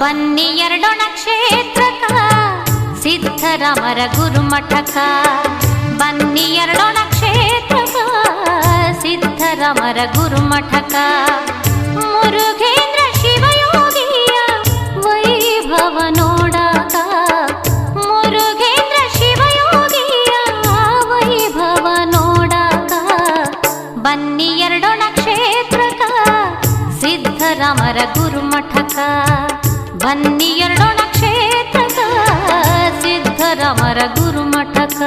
ಬನ್ನಿ ಎರಡೊಣ ಕ್ಷೇತ್ರಕ ಸಿದ್ಧರಾಮರ ಗುರುಮಠಕ. ಬನ್ನಿ ಎರಡೊಣ ಕ್ಷೇತ್ರಕ ಸಿದ್ಧರಾಮರ ಗುರುಮಠಕ. ಮುರುಘೇಂದ್ರ ಶಿವಯೋಗಿಯ ವೈಭವ ನೋಡಕ, ಮುರುಘೇಂದ್ರ ಶಿವಯೋಗಿಯ ವೈಭವ ನೋಡಕ. ಬನ್ನಿ ಎರಡೊಣ ಕ್ಷೇತ್ರಕ ಸಿದ್ಧರಾಮರ ಗುರುಮಠಕ. ಬನ್ನಿ ಎರಡೊಣ ಕ್ಷೇತ್ರಕ ಸಿದ್ಧರಾಮರ ಗುರುಮಠಕ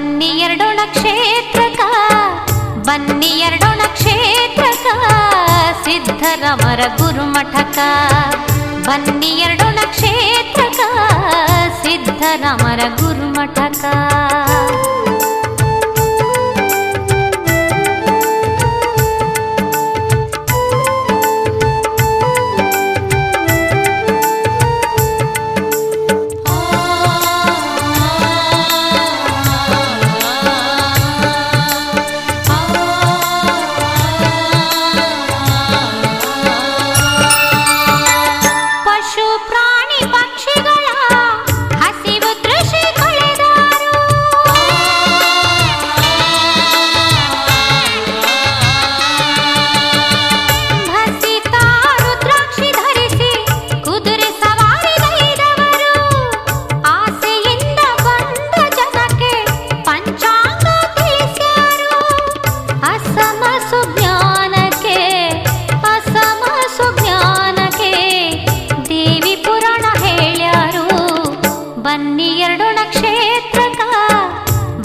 ಬನ್ನಿ ಎರಡೊಣ ಕ್ಷೇತ್ರಕ ಬನ್ನಿ ಎರಡೊಣ ಕ್ಷೇತ್ರಕ ಸಿದ್ಧರಮರ ಗುರುಮಠಕ. ಬನ್ನಿ ಎರಡೊಣ ಕ್ಷೇತ್ರಕ ಸಿದ್ಧರಮರ ಗುರುಮಠಕ.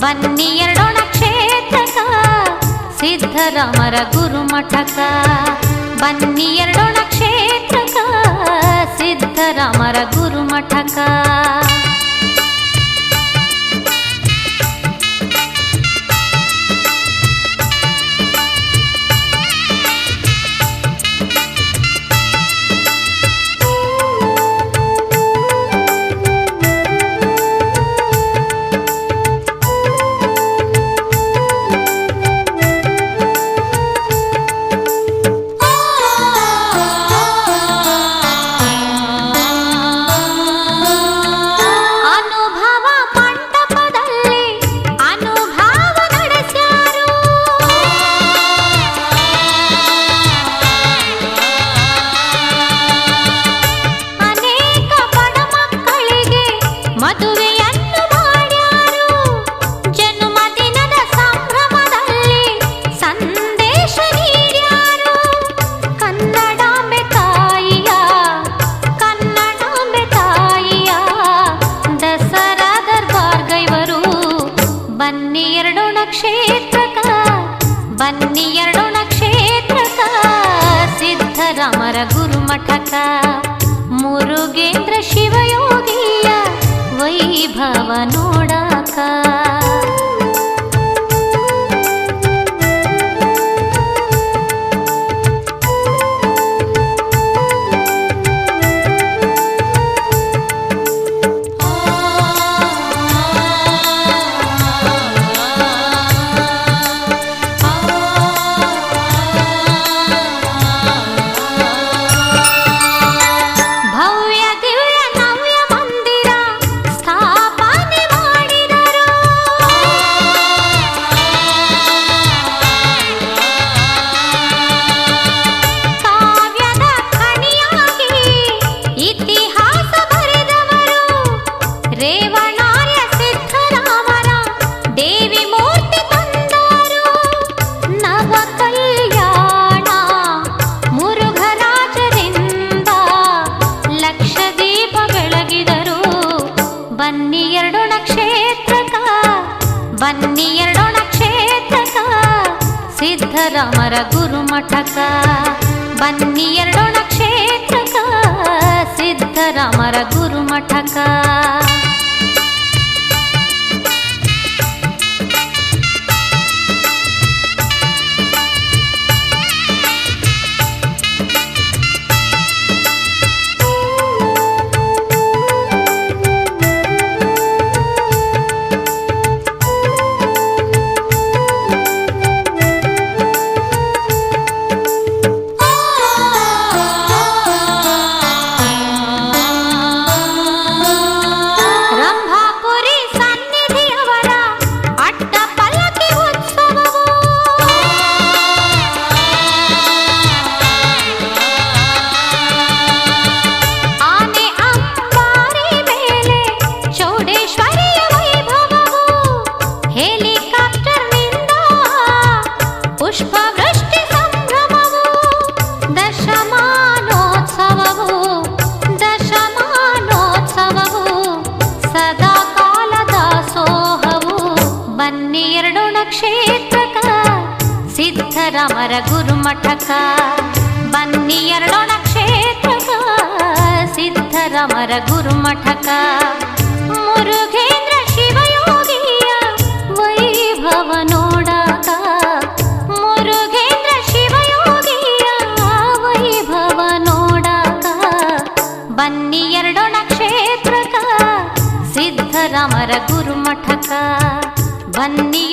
ಬನ್ನಿ ಎರಡೊಣ ಕ್ಷೇತ್ರಕ ಸಿದ್ಧರಾಮರ ಗುರುಮಠಕ ಬನ್ನಿ ಎರಡೊಣ ಕ್ಷೇತ್ರಕ ಸಿದ್ಧರಾಮರ ಗುರುಮಠಕ ಬನ್ನಿ ಎರಡು ಕ್ಷೇತ್ರಕ ಬನ್ನಿ ಎರಡು ಕ್ಷೇತ್ರಕ ಸಿದ್ಧರಾಮರ ಗುರುಮಠಕ ಮುರುಗೇಂದ್ರ ಶಿವಯೋಗಿಯ ವೈಭವ ನೋಡಾಕ. ರೇವಣಾರ್ಯ ಸಿದ್ಧರಾಮರ ದೇವಿ ಮೂರ್ತಿ ತಂದರು ನವ ಬೆಳಗಿದರು. ಬನ್ನಿ ಎರಡೊಣ ಕ್ಷೇತ್ರಕ ಸಿದ್ಧರಾಮರ ಗುರುಮಠಕ. ಬನ್ನಿ ಗುರುಮಠಕ. ಸಿದ್ಧರಾಮರ ಗುರುಮಠಕ. ಬನ್ನಿ ಎರಡೋಣ ಕ್ಷೇತ್ರಕ ಸಿದ್ಧರಾಮರ ಗುರುಮಠಕ. ಮುರುಘೇಂದ್ರ ಶಿವಯೋಗಿಯ ವೈಭವ ನೋಡಕ. ಮುರುಘೇಂದ್ರ ಶಿವಯೋಗಿಯ ವೈಭವ ನೋಡಕ. ಬನ್ನಿ ಎರಡೋಣ ಕ್ಷೇತ್ರಕ ಸಿದ್ಧರಾಮರ ಗುರುಮಠಕ. ಬನ್ನಿ